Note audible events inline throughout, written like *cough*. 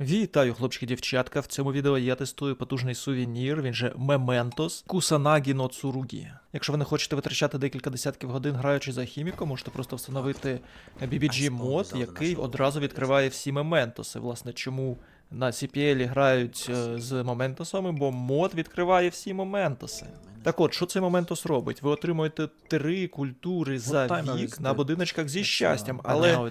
Вітаю, хлопчики дівчатка. В цьому відео я тестую потужний сувенір, він же Kusanagi no Tsurugi. Якщо ви не хочете витрачати декілька десятків годин граючи за хіміко, можете просто встановити BBG мод, який одразу відкриває всі мементоси. Власне, чому на CPL грають е, з моментосами, бо мод відкриває всі моментоси. Так от, що цей моментос робить? Ви отримуєте три культури за вік на будиночках зі щастям, але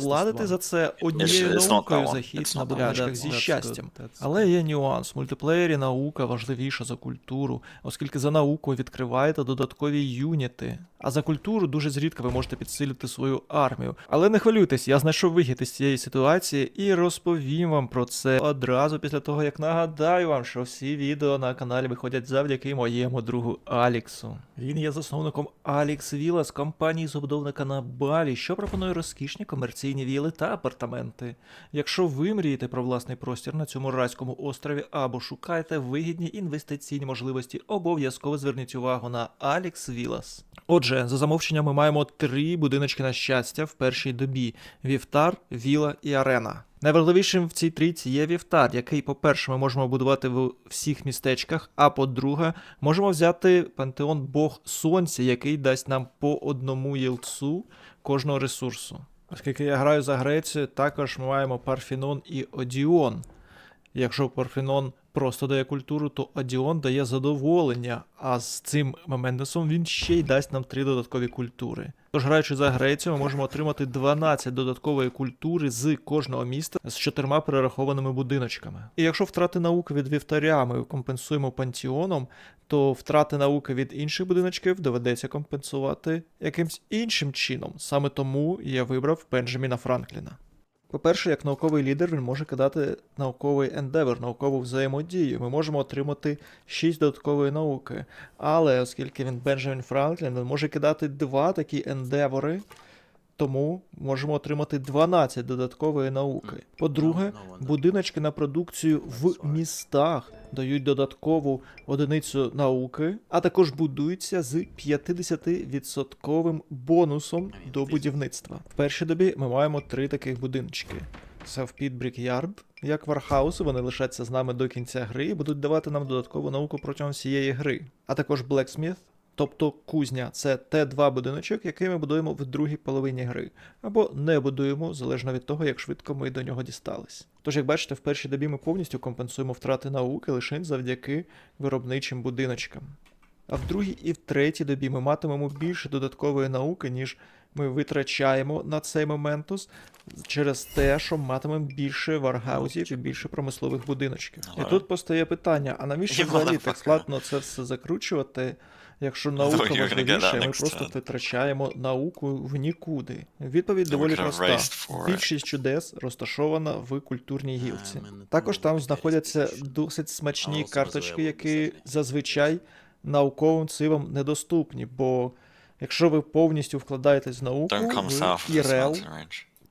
платите за це однією наукою за хід на будиночках зі щастям. Але є нюанс. В мультиплеєрі наука важливіша за культуру, оскільки за науку відкриваєте додаткові юніти. А за культуру дуже зрідка ви можете підсилити свою армію. Але не хвилюйтесь, я знайшов вихід із цієї ситуації і розповім вам про це одразу після того, як нагадаю вам, що всі відео на каналі виходять завдяки моєму другу Аліксу. Він є засновником Алікс Віла з компанії забудовника на Балі, що пропонує розкішні комерційні віли та апартаменти. Якщо ви мрієте про власний простір на цьому райському острові або шукаєте вигідні інвестиційні можливості, обов'язково зверніть увагу на Алікс Вілас. Отже, за замовченням ми маємо три будиночки на щастя в першій добі: Вівтар, Віла і Арена. Найважливішим в цій трійці є вівтар, який, по-перше, ми можемо будувати в всіх містечках, а по-друге, можемо взяти пантеон Бог Сонця, який дасть нам по одному єлцу кожного ресурсу. Оскільки я граю за Грецію, також ми маємо Парфінон і Одіон. Якщо Парфенон просто дає культуру, то Одіон дає задоволення, а з цим Мемендесом він ще й дасть нам три додаткові культури. Тож, граючи за Грецію, ми можемо отримати 12 додаткової культури з кожного міста з чотирма перерахованими будиночками. І якщо втрати науки від вівтаря ми компенсуємо пантіоном, то втрати науки від інших будиночків доведеться компенсувати якимсь іншим чином. Саме тому я вибрав Бенджаміна Франкліна. По-перше, як науковий лідер, він може кидати науковий ендевер, наукову взаємодію. Ми можемо отримати 6 додаткової науки. Але оскільки він Бенджамін Франклін, він може кидати два такі ендевори, тому можемо отримати 12 додаткової науки. По-друге, будиночки на продукцію в містах дають додаткову одиницю науки, а також будуються з 50% бонусом до будівництва. В першій добі ми маємо три таких будиночки. Савпіт Брікярд, як Вархауси, вони лишаться з нами до кінця гри і будуть давати нам додаткову науку протягом всієї гри. А також Blacksmith, тобто кузня, це Т2 будиночок, який ми будуємо в другій половині гри, або не будуємо, залежно від того, як швидко ми до нього дістались. Тож, як бачите, в першій добі ми повністю компенсуємо втрати науки лише завдяки виробничим будиночкам. А в другій і в третій добі ми матимемо більше додаткової науки, ніж ми витрачаємо на цей моментус через те, що матимемо більше варгаузів і більше промислових будиночків. І тут постає питання: а навіщо взагалі так складно це все закручувати, якщо наука gonna get важливіша, ми просто витрачаємо науку в нікуди? Відповідь доволі проста. Більшість чудес розташована в культурній гілці. Також там знаходяться досить смачні карточки, які зазвичай науковим цивам недоступні, бо якщо ви повністю вкладаєтесь в науку, Don't come в south of this ІРЛ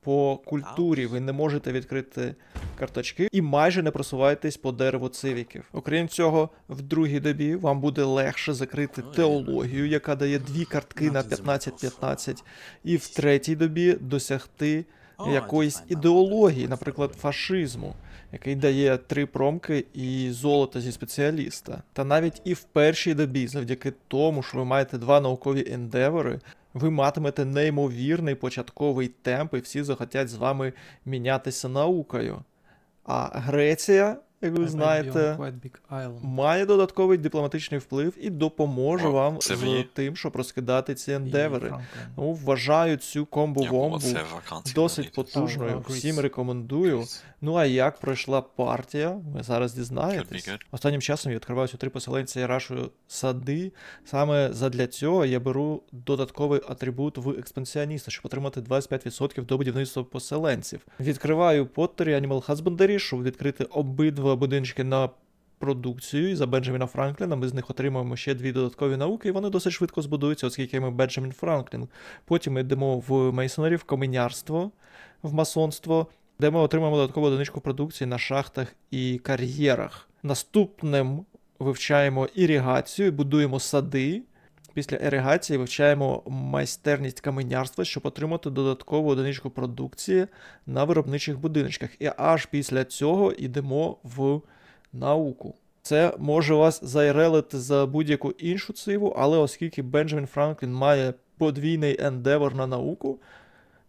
по культурі ви не можете відкрити карточки і майже не просуваєтесь по дереву цивіків. Окрім цього, в другій добі вам буде легше закрити теологію, яка дає дві картки на 15-15, і в третій добі досягти якоїсь ідеології, наприклад, фашизму, який дає три промки і золото зі спеціаліста. Та навіть і в першій добі, завдяки тому, що ви маєте два наукові ендевори, ви матимете неймовірний початковий темп, і всі захотять з вами мінятися наукою. А Греція, як ви знаєте, має додатковий дипломатичний вплив і допоможе О, вам це з мені. тим, щоб розкидати ці ендевери. Ну, вважаю цю комбо-вомбу досить потужною. Всім рекомендую. Ну а як пройшла партія, ви зараз дізнаєтесь. Останнім часом я відкриваюся три поселенця і рашую сади. Саме задля цього я беру додатковий атрибут в експансіоніста, щоб отримати 25% до будівництва поселенців. Відкриваю Поттері Animal Husbandry, щоб відкрити обидва будиночки на продукцію. І за Бенджаміна Франкліна ми з них отримуємо ще дві додаткові науки, і вони досить швидко збудуються, оскільки ми Бенджамін Франклін. Потім ми йдемо в мейсонері, в каменярство, в масонство, де ми отримаємо додаткову одиничку продукції на шахтах і кар'єрах. Наступним вивчаємо іригацію, будуємо сади. Після еригації вивчаємо майстерність каменярства, щоб отримати додаткову одиничку продукції на виробничих будиночках. І аж після цього йдемо в науку. Це може вас зайрелити за будь-яку іншу циву, але оскільки Бенджамін Франклін має подвійний ендевор на науку,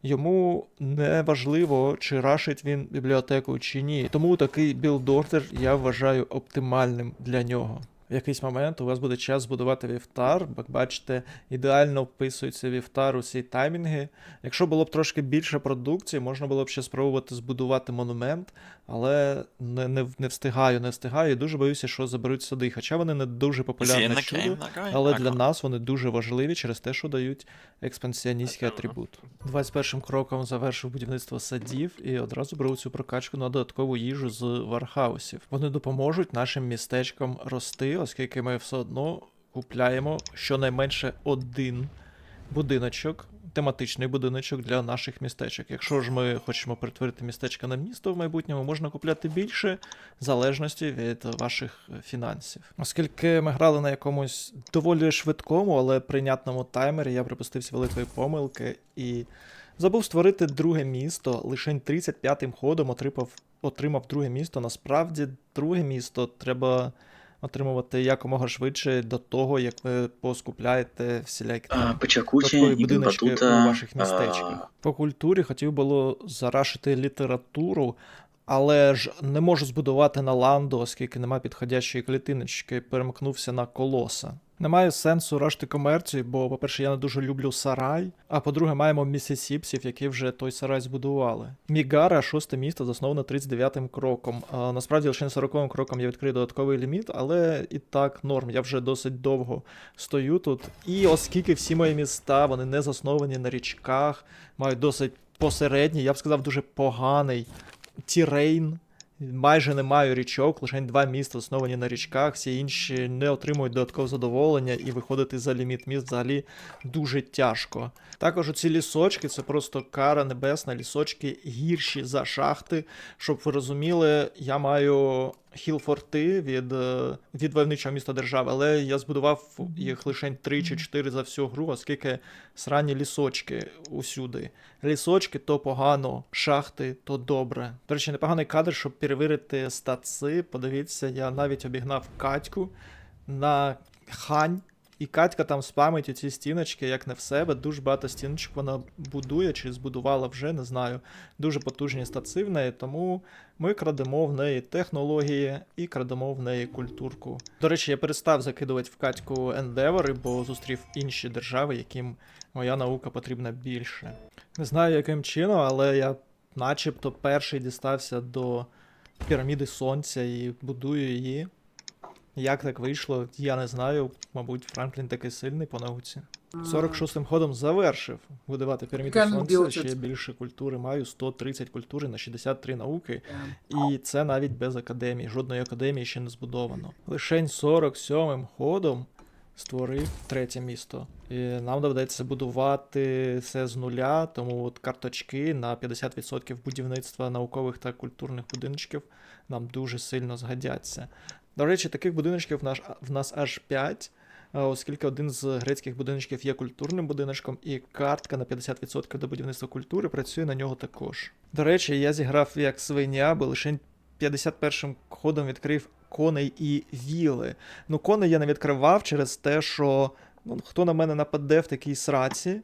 йому не важливо, чи рашить він бібліотеку чи ні. Тому такий білдордер я вважаю оптимальним для нього. В якийсь момент у вас буде час збудувати вівтар, як бачите, ідеально вписується вівтар у ці таймінги. Якщо було б трошки більше продукції, можна було б ще спробувати збудувати монумент, але не, не, не встигаю, не встигаю і дуже боюся, що заберуть сади. Хоча вони не дуже the чудо. guy? Але для нас вони дуже важливі через те, що дають експансіоністський атрибут. 21 кроком завершив будівництво садів і одразу беру цю прокачку на додаткову їжу з вархаусів. Вони допоможуть нашим містечкам рости, оскільки ми все одно купляємо щонайменше один будиночок. Тематичний будиночок для наших містечок. Якщо ж ми хочемо перетворити містечко на місто в майбутньому, можна купляти більше в залежності від ваших фінансів. Оскільки ми грали на якомусь доволі швидкому, але прийнятному таймері, я припустився великої помилки і забув створити друге місто. Лише 35-м ходом отримав, отримав друге місто. Насправді, друге місто треба отримувати якомога швидше до того, як ви поскупляєте всілякі А, там Почакучі, будиночки Батута. у ваших містечках. По культурі хотів було зарашити літературу, але ж не можу збудувати на ланду, оскільки нема підходящої клітиночки, перемкнувся на колоса. Немає сенсу рашти комерцію, бо, по-перше, я не дуже люблю сарай, а по-друге, маємо місісіпсів, які вже той сарай збудували. Мігара, шосте місто, засноване 39-м кроком. А, насправді лише 40-м кроком я відкрию додатковий ліміт, але і так норм. Я вже досить довго стою тут. І оскільки всі мої міста вони не засновані на річках, мають досить посередній, я б сказав, дуже поганий тірейн. Майже не маю річок, лише два міста основані на річках, всі інші не отримують додаткового задоволення, і виходити за ліміт міст взагалі дуже тяжко. Також оці лісочки це просто кара небесна, лісочки гірші за шахти. Щоб ви розуміли, я маю хіл-форти від, е, від войовничого міста держави, але я збудував їх лише 3 чи 4 за всю гру, оскільки срані лісочки усюди. Лісочки то погано, шахти то добре. До речі, непоганий кадр, щоб перевірити статси. Подивіться, я навіть обігнав Катьку на хань. І Катька там спамить ці стіночки, як не в себе. Дуже багато стіночок вона будує чи збудувала вже, не знаю. Дуже потужні стаци в неї, тому ми крадемо в неї технології і крадемо в неї культурку. До речі, я перестав закидувати в Катьку ендевори, бо зустрів інші держави, яким моя наука потрібна більше. Не знаю, яким чином, але я начебто перший дістався до піраміди сонця і будую її. Як так вийшло, я не знаю. Мабуть, Франклін такий сильний по науці. 46-м ходом завершив будувати піраміду сонця. Ще більше культури маю 130 культури на 63 науки. І це навіть без академії. Жодної академії ще не збудовано. Лишень 47-м ходом створив третє місто. І нам доведеться будувати все з нуля, тому от карточки на 50% будівництва наукових та культурних будиночків нам дуже сильно згодяться. До речі, таких будиночків в нас, в нас аж 5. Оскільки один з грецьких будиночків є культурним будиночком, і картка на 50% до будівництва культури працює на нього також. До речі, я зіграв як свиня, бо лише 51-м ходом відкрив коней і віли. Ну, коней я не відкривав через те, що ну, хто на мене нападе в такій сраці.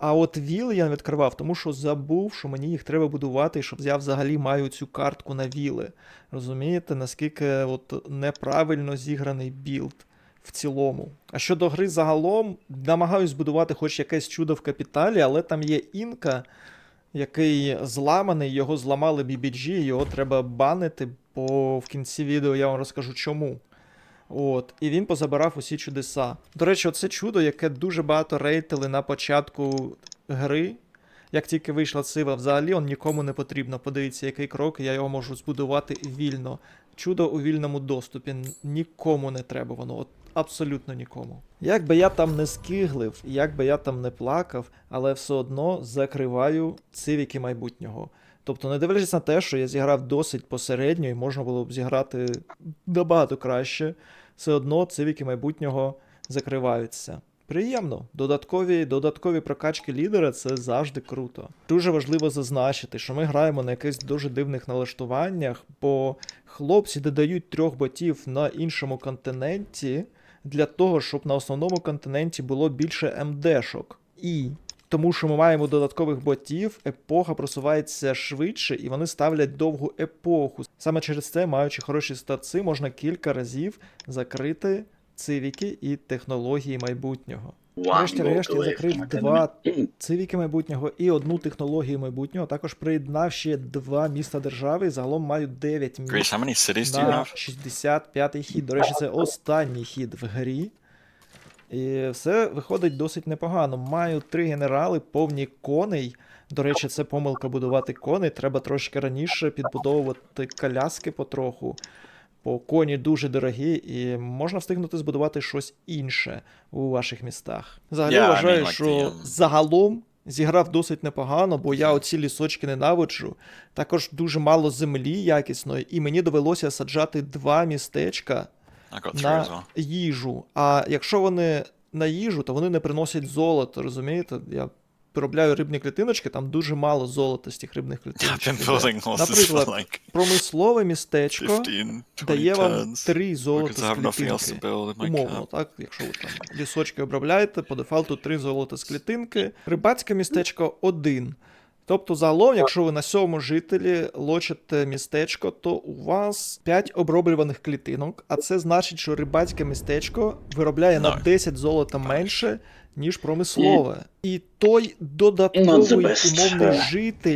А от віли я не відкривав, тому що забув, що мені їх треба будувати, і щоб я взагалі маю цю картку на віли. Розумієте, наскільки от неправильно зіграний білд в цілому. А щодо гри загалом, намагаюсь будувати хоч якесь чудо в капіталі, але там є інка, який зламаний, його зламали BBG, його треба банити, бо в кінці відео я вам розкажу чому. От, і він позабирав усі чудеса. До речі, оце чудо, яке дуже багато рейтили на початку гри. Як тільки вийшла цива, взагалі он нікому не потрібно. Подивіться, який крок, я його можу збудувати вільно. Чудо у вільному доступі. Нікому не треба воно. От абсолютно нікому. Як би я там не скиглив, як би я там не плакав, але все одно закриваю цивіки майбутнього. Тобто, не дивлячись на те, що я зіграв досить посередньо і можна було б зіграти набагато краще, все одно цивіки майбутнього закриваються. Приємно. Додаткові, додаткові прокачки лідера це завжди круто. Дуже важливо зазначити, що ми граємо на якихось дуже дивних налаштуваннях, бо хлопці додають трьох ботів на іншому континенті для того, щоб на основному континенті було більше МДшок. І тому що ми маємо додаткових ботів, епоха просувається швидше, і вони ставлять довгу епоху. Саме через це, маючи хороші статси, можна кілька разів закрити цивіки і технології майбутнього. Врешті-решт я закрив два цивіки майбутнього і одну технологію майбутнього. Також приєднав ще два міста держави. і Загалом маю 9 міст на 65-й хід. До речі, це останній хід в грі. І все виходить досить непогано. Маю три генерали, повні коней. До речі, це помилка будувати коней. Треба трошки раніше підбудовувати коляски потроху. Бо коні дуже дорогі, і можна встигнути збудувати щось інше у ваших містах. Взагалі Yeah, I вважаю, mean, like що the, загалом зіграв досить непогано, бо я оці лісочки ненавиджу. Також дуже мало землі якісної, і мені довелося саджати два містечка I на їжу. А якщо вони на їжу, то вони не приносять золото, розумієте? Я виробляю рибні клітиночки, там дуже мало золота з тих рибних *laughs* клітиночок. Наприклад, промислове містечко 15, дає вам три золота з клітинки. Умовно, так, якщо ви там лісочки обробляєте, по дефалту три золота з клітинки. Рибацьке містечко один. Тобто, загалом, якщо ви на сьому жителі лочите містечко, то у вас 5 оброблюваних клітинок, а це значить, що рибацьке містечко виробляє на Так. 10 золота менше, ніж промислове. І той додатковий умовний житель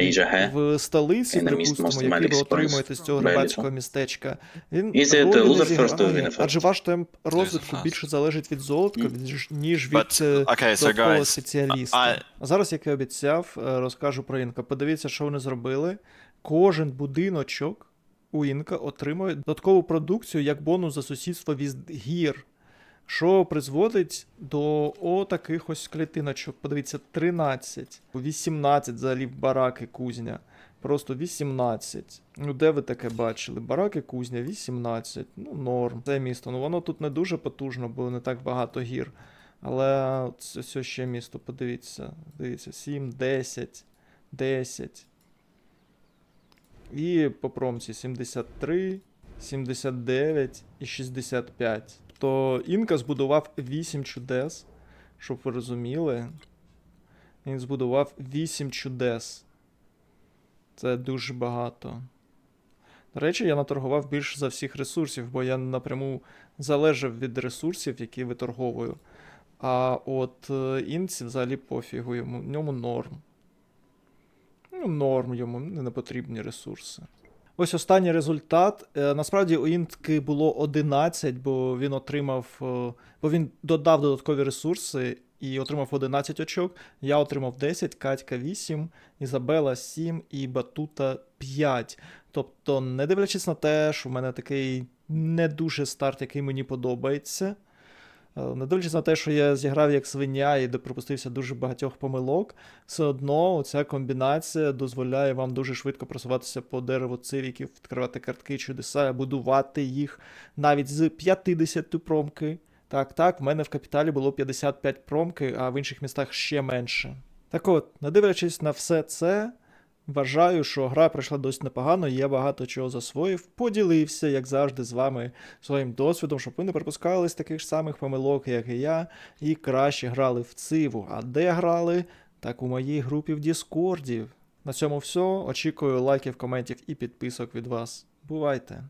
в столиці, припустимо, який ви отримуєте з цього рибацького містечка, він ролі не зіграє, адже ваш темп розвитку більше залежить від золотка, ніж- від е, додаткового guys, спеціаліста. А зараз, як і обіцяв, е, розкажу про інка. Подивіться, що вони зробили. Кожен будиночок у інка отримує додаткову продукцію як бонус за сусідство від гір. Що призводить до отаких ось клітиночок. Подивіться, 13, 18 взагалі бараки кузня. Просто 18. Ну, де ви таке бачили? Бараки кузня 18. Ну, норм. Це місто. Ну воно тут не дуже потужно, бо не так багато гір. Але це все ще місто, подивіться. Дивіться, 7, 10, 10. І по промці 73, 79 і 65. То Інка збудував 8 чудес, щоб ви розуміли. Він збудував 8 чудес. Це дуже багато. До речі, я наторгував більше за всіх ресурсів, бо я напряму залежав від ресурсів, які виторговую. А от е, інці взагалі пофігу йому, ньому норм. Ну, норм йому, не потрібні ресурси. Ось останній результат. Е, Насправді у інтки було 11, бо він отримав, е, бо він додав додаткові ресурси і отримав 11 очок. Я отримав 10, Катька 8, Ізабела 7 і Батута 5. Тобто, не дивлячись на те, що в мене такий не дуже старт, який мені подобається. Е, Не дивлячись на те, що я зіграв як свиня і допустився дуже багатьох помилок, все одно ця комбінація дозволяє вам дуже швидко просуватися по дереву цивіків, відкривати картки чудеса, будувати їх навіть з 50 промки. Так, так, в мене в капіталі було 55 промки, а в інших містах ще менше. Так от, не дивлячись на все це, вважаю, що гра пройшла досить непогано, я багато чого засвоїв, поділився, як завжди, з вами своїм досвідом, щоб ви не припускались таких самих помилок, як і я, і краще грали в циву. А де грали? Так у моїй групі в Діскорді. На цьому все. Очікую лайків, коментів і підписок від вас. Бувайте!